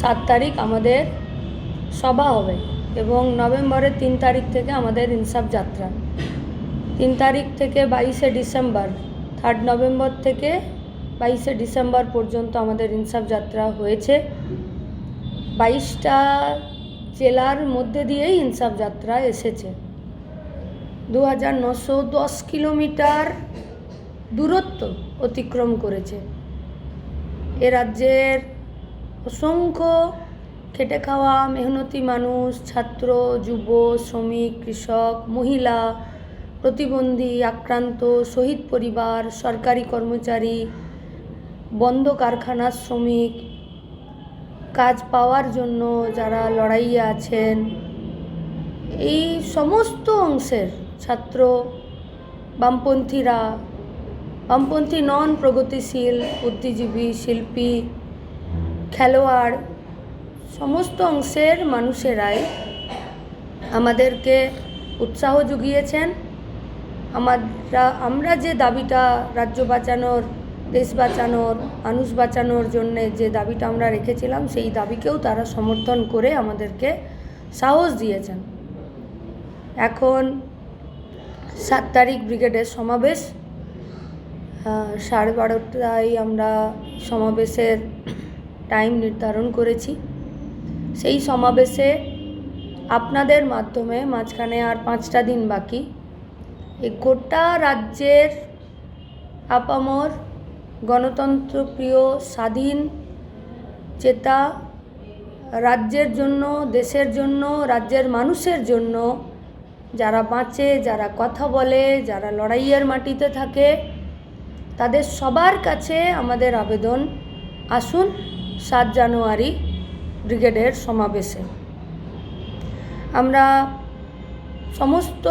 সাত তারিখ আমাদের সভা হবে এবং নভেম্বরের তিন তারিখ থেকে আমাদের ইনসাফ যাত্রা। তিন তারিখ থেকে বাইশে ডিসেম্বর থার্ড নভেম্বর থেকে বাইশে ডিসেম্বর পর্যন্ত আমাদের ইনসাফ যাত্রা হয়েছে। বাইশটা জেলার মধ্যে দিয়েই ইনসাফ যাত্রা এসেছে। দু হাজার নশো দশ কিলোমিটার দূরত্ব অতিক্রম করেছে। এ রাজ্যের অসংখ্য খেটে খাওয়া মেহনতি মানুষ, ছাত্র, যুব, শ্রমিক, কৃষক, মহিলা, প্রতিবন্ধী, আক্রান্ত, শহীদ পরিবার, সরকারি কর্মচারী, বন্ধ কারখানার শ্রমিক, কাজ পাওয়ার জন্য যারা লড়াইয়ে আছেন। এই সমস্ত অংশের ছাত্র, বামপন্থীরা, বামপন্থী নন প্রগতিশীল বুদ্ধিজীবী, শিল্পী খেলোয়াড়, সমস্ত অংশের মানুষেরাই আমাদেরকে উৎসাহ জুগিয়েছেন আমরা আমরা যে দাবিটা রাজ্য বাঁচানোর, দেশ বাঁচানোর, মানুষ বাঁচানোর জন্যে যে দাবিটা আমরা রেখেছিলাম, সেই দাবিকেও তারা সমর্থন করে আমাদেরকে সাহস দিয়েছেন। এখন সাত তারিখ ব্রিগেডের সমাবেশ। সাড়ে বারোটায় আমরা সমাবেশের টাইম নির্ধারণ করেছি। সেই সমাবেশে আপনাদের মাধ্যমে মাঝখানে আর পাঁচটা দিন বাকি। এই গোটা রাজ্যের আপামর গণতন্ত্রপ্রিয়, স্বাধীন, চেতা, রাজ্যের জন্য, দেশের জন্য, রাজ্যের মানুষের জন্য যারা বাঁচে, যারা কথা বলে, যারা লড়াইয়ের মাটিতে থাকে, তাদের সবার কাছে আমাদের আবেদন। আসুন সাত জানুয়ারি ব্রিগেডের সমাবেশে। আমরা সমস্ত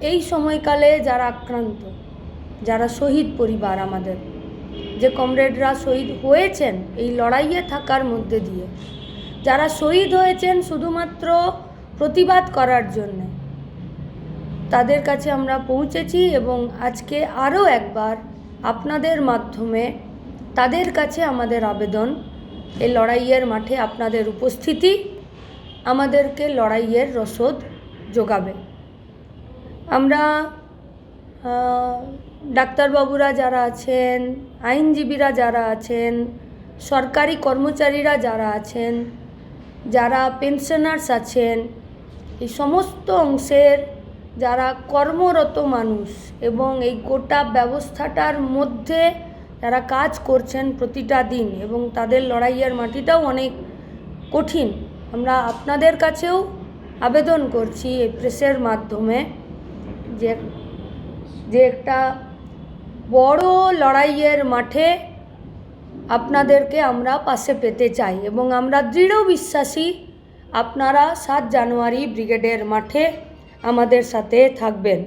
এই সময়কালে যারা আক্রান্ত, যারা শহীদ পরিবার আমাদের, যে কমরেডরা শহীদ হয়েছেন এই লড়াইয়ে থাকার মধ্যে দিয়ে, যারা শহীদ হয়েছেন শুধুমাত্র প্রতিবাদ করার জন্যে, তাদের কাছে আমরা পৌঁছেছি এবং আজকে আরও একবার আপনাদের মাধ্যমে তাদের কাছে আমাদের আবেদন। এই লড়াইয়ের মাঠে আপনাদের উপস্থিতি আমাদেরকে লড়াইয়ের রসদ যোগাবে। আমরা ডাক্তারবাবুরা যারা আছেন, আইনজীবীরা যারা আছেন, সরকারি কর্মচারীরা যারা আছেন, যারা পেনশনার্স আছেন, এই সমস্ত অংশের যারা কর্মরত মানুষ এবং এই গোটা ব্যবস্থাটার মধ্যে যারা কাজ করছেন প্রতিটা দিন এবং তাদের লড়াইয়ের মাটিটাও অনেক কঠিন। আমরা আপনাদের কাছেও আবেদন করছি এই প্রেসের মাধ্যমে যে যে একটা বড় লড়াইয়ের মাঠে আপনাদেরকে আমরা পাশে পেতে চাই এবং আমরা দৃঢ় বিশ্বাসী আপনারা সাত জানুয়ারি ব্রিগেডের মাঠে আমাদের সাথে থাকবেন।